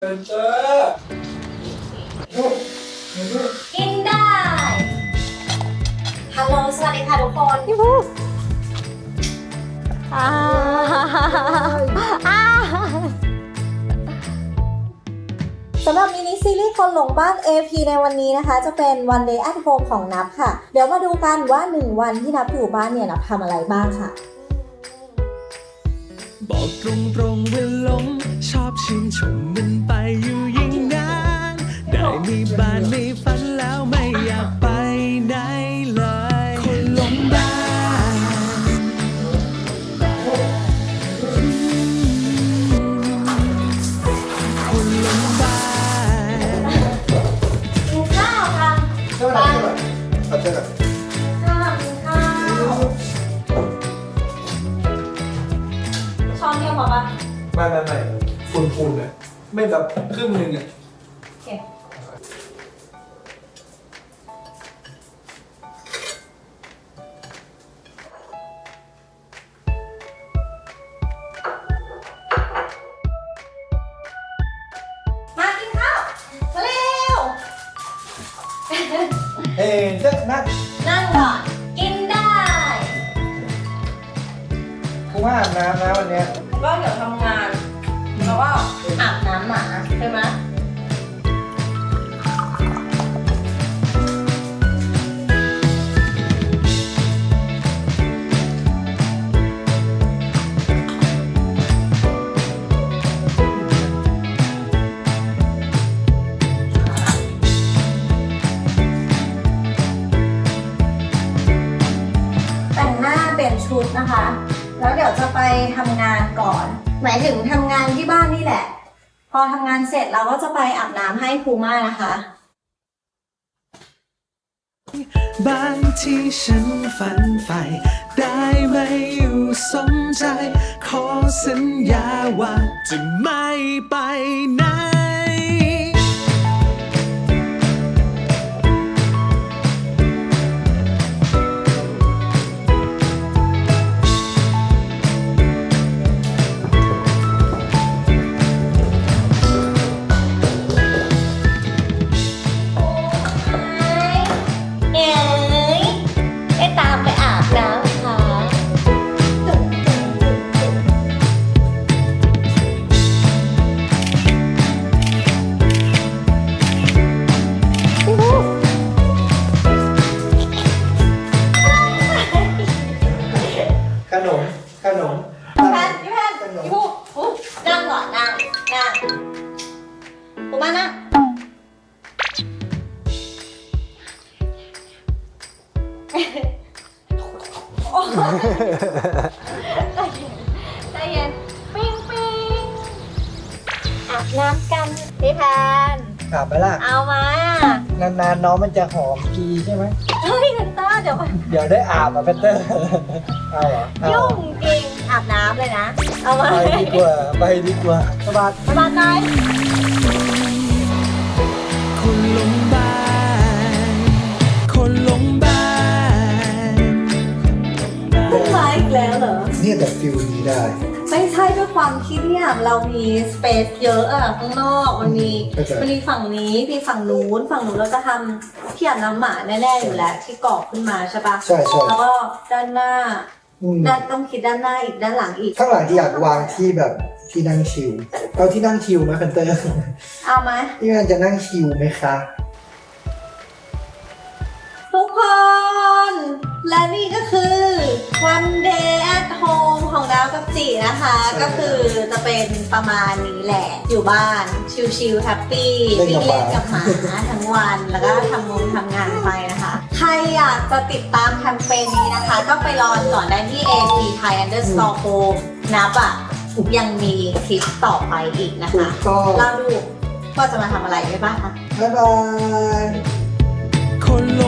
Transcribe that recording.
เป็นเตอร์กินได้ ฮัลโหล สวัสดีค่ะทุกคนพี่พูอ่าอ่าสำหรับมินิซีรีส์คนหลงบ้าน AP ในวันนี้นะคะ จะเป็น One Day at Home ของนับค่ะ เดี๋ยวมาดูกันว่า 1 วันที่นับอยู่บ้านเนี่ยนับทำอะไรบ้างค่ะ บอกตรงตรงๆว่าหลงชอบชื่นชม คนหลงบ้านกินข้าวค่ะเท่าไหร่เท่าไหร่เอาเท่าไหร่ข้าวกินข้าวช้อนเดียวพอปะไม่ไม่ไม่ฟูนฟูนเลยไม่แบบครึ่งหนึ่งอะ เฮ้ยเด็กนักนั่งก่อนกินได้กูว่าอาบน้ำนะวันเนี้ย ก็เดี๋ยวทำงาน แล้วก็อาบน้ำหมาใช่ไหม นะคะ แล้วเดี๋ยวจะไปทำงานก่อน หมายถึงทำงานที่บ้านนี่แหละ พอทำงานเสร็จเราก็จะไปอาบน้ำให้ภูมานะคะ บางที่ฉันฝันใฝ่ได้ไม่อยู่สมใจ ขอสัญญาว่าจะไม่ไปไหน ภูม่านั่งโอ้ใจเย็นปิ้งปิ้งอาบน้ำกันพี่แพนกลับไปล่ะเอามานานๆน้องมันจะหอมทีใช่ไหมเฮ้ยเซนเตอร์เดี๋ยวเดี๋ยวได้อาบอะเป็นเตอร์เอาเหรอเอายุ่งจริงอาบน้ำเลยนะ เอามาไปดีกว่าไปดีกว่าสบายสบายใจค เหรอเนี่ยแต่ฟิลนี้ได้ ไม่ใช่ด้วยความที่เนี่ยเรามีสเปซเยอะอะข้างนอกมันมีเข้าใจ มันมีฝั่งนี้มีฝั่งนู้นฝั่งนู้นเราจะทำที่อาบน้ำหมาแน่ๆอยู่แล้วที่กรอกขึ้นมาใช่ปะใช่ใช่แล้วก็ด้านหน้าอืมด้านต้องคิดด้านหน้าอีกด้านหลังอีกข้างหลังที่อยากวางที่แบบที่นั่งชิลเอาที่นั่งชิลไหมเป็นเตอร์ เอาไหม พี่แมนจะนั่งชิลไหมคะ และนี่ก็คือ one day at home ของดาวกับจีนะคะ ก็คือจะเป็นประมาณนี้แหละ อยู่บ้านชิลๆแฮปปี้วิ่งเล่นกับหมาทั้งวัน แล้วก็ทำงงทำงานไปนะคะ ใครอยากจะติดตามแคมเปญนี้นะคะ ก็ไปรอก่อนได้ที่ AP Thai underscore home นับอะยังมีคลิปต่อไปอีกนะถูคะ กต้องเราดูว่าจะมาทำอะไรได้บ้างคะ บ๊ายบาย คนหล